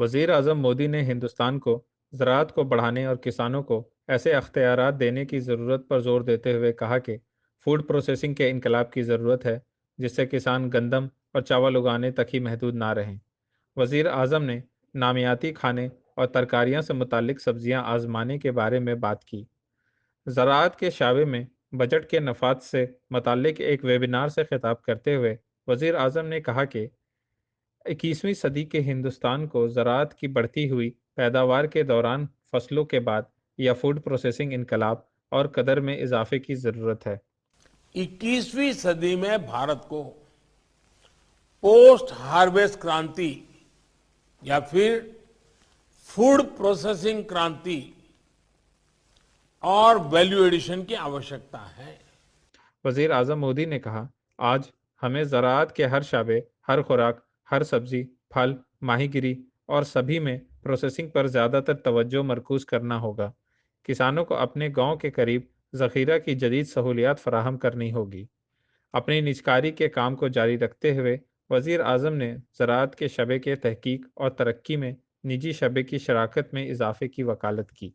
वज़ीर अजम मोदी ने हिंदुस्तान को ज़रात को बढ़ाने और किसानों को ऐसे अख्तियार देने की ज़रूरत पर ज़ोर देते हुए कहा कि, फ़ूड प्रोसेसिंग के इनकलाब की ज़रूरत है, जिससे किसान गंदम और चावल उगाने तक ही महदूद ना रहें। वज़ी अजम ने नामियाती खाने और तरकारियाँ से मुतलिक सब्ज़ियाँ आजमाने के बारे में बात की। ज़रात के शाबे में बजट के नफात से मुतलिक एक वेबिनार से खिताब करते हुए वज़ीर अजम ने कहा कि इक्कीसवीं सदी के हिंदुस्तान को ज़रात की बढ़ती हुई पैदावार के दौरान फ़सलों के बाद या फ़ूड प्रोसेसिंग इनकलाब और कदर में इजाफे की ज़रूरत है। इक्कीसवीं सदी में भारत को पोस्ट हार्वेस्ट क्रांति या फिर फ़ूड प्रोसेसिंग क्रांति और वैल्यू एडिशन की आवश्यकता है। वज़ीर आज़म मोदी ने कहा आज हमें ज़रात के हर शाबे हर खुराक हर सब्ज़ी, फल, माहीगिरी और सभी में प्रोसेसिंग पर ज़्यादातर तवज्जो मरकूज़ करना होगा। किसानों को अपने गाँव के करीब ज़ख़ीरा की जदीद सहूलियात फराहम करनी होगी। अपनी निजकारी के काम को जारी रखते हुए वज़ीर अजम ने ज़रात के शबे के तहकीक और तरक्की में निजी शबे की शराकत में इजाफे की वकालत की।